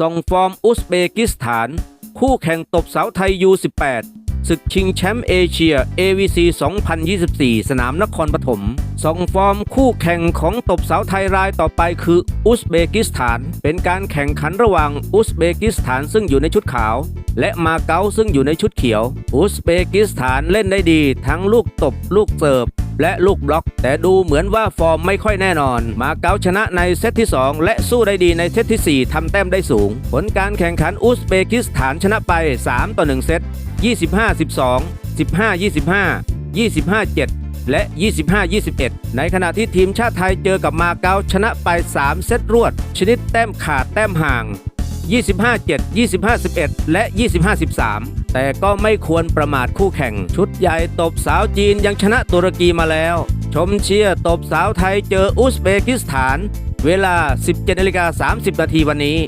ส่งฟอร์มอุซเบกิสถาน คู่แข่งตบสาวไทย U18 ศึกชิงแชมป์เอเชีย AVC 2024 สนามนครปฐมส่งฟอร์มคู่แข่งของตบสาวไทยรายต่อไปคืออุซเบกิสถาน เป็นการแข่งขันระหว่างอุซเบกิสถานซึ่งอยู่ในชุดขาว และมาเก๊าซึ่งอยู่ในชุดเขียว อุซเบกิสถานเล่นได้ดี ทั้งลูกตบลูกเสิร์ฟ และลูกบล็อก แต่ดูเหมือนว่าฟอร์มไม่ค่อยแน่นอน มาเก๊าชนะในเซตที่ 2 และสู้ได้ดีในเซตทีสี่4ทำแต้มได้สูง ผลการแข่งขันอุซเบกิสถานชนะไป 3 ต่อ 1 เซต 25 12 15 25 25 7และ 25 21 ในขณะที่ทีมชาติไทยเจอกับมาเก๊าชนะไป 3 เซตรวด ชนิดแต้มขาดแต้มห่าง 25 7 25 11 และ 25 13 แต่ก็ไม่ควรประมาทคู่แข่ง ชุดใหญ่ตบสาวจีนยังชนะตุรกีมาแล้ว ชมเชียร์ตบสาวไทยเจออุซเบกิสถาน เวลา 17นาฬิกา30 นาทีวันนี้